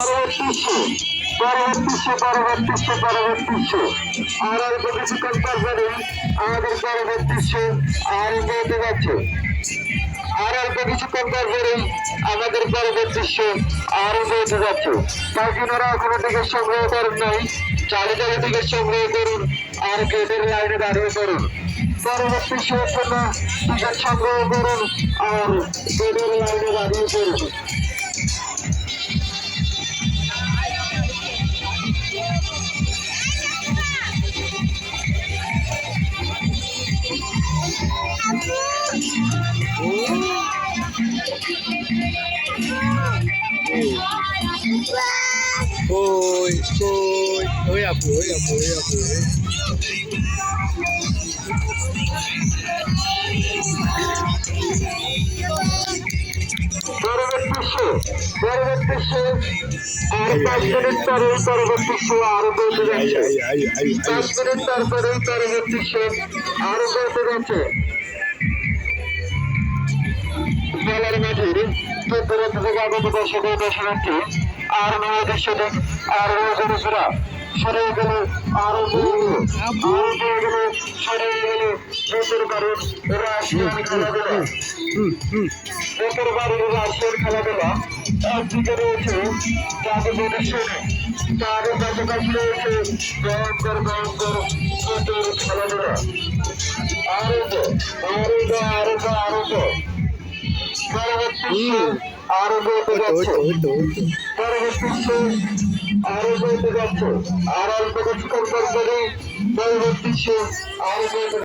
পরবর্তীশো পরবর্তীশো পরবর্তীশো আর আমাদের পরবর্তীশো যাচ্ছে আর আরম্ভ হতে যাচ্ছে তাই জন্য এখনও টিকিট সংগ্রহ করেন নাই চালে চালে টিকিট সংগ্রহ করুন আর গেটের লাইনে দাঁড়িয়ে করুন পরবর্তী জন্য টিকিট সংগ্রহ করুন আর গেটের লাইনে দাঁড়িয়ে করুন Boy, boy. Uy, apo, uy, apo, uy, apo. Uy. পরবর্তী শো আর পাঁচ মিনিট পরে পরবর্তী শো হতে Ay, যাচ্ছে. পাঁচ মিনিট তারপরে পরবর্তী শো যাচ্ছে আর আর আরও আরও রাশিয়ান খেলাধুলা একদিকে রয়েছে জাদু প্রদর্শনী তার কাছাকাছি রয়েছে ভয়ঙ্কর ভয়ঙ্কর ভেতর খেলাধুলা আরোগ্য আরোগ্য আরোগ্য আরোগ্য পরবর্তী oito. পরবর্তী আরোগ্য হতে যাচ্ছে আর অল্প কিছুক্ষণ পর পরে পরবর্তী আরোগ্য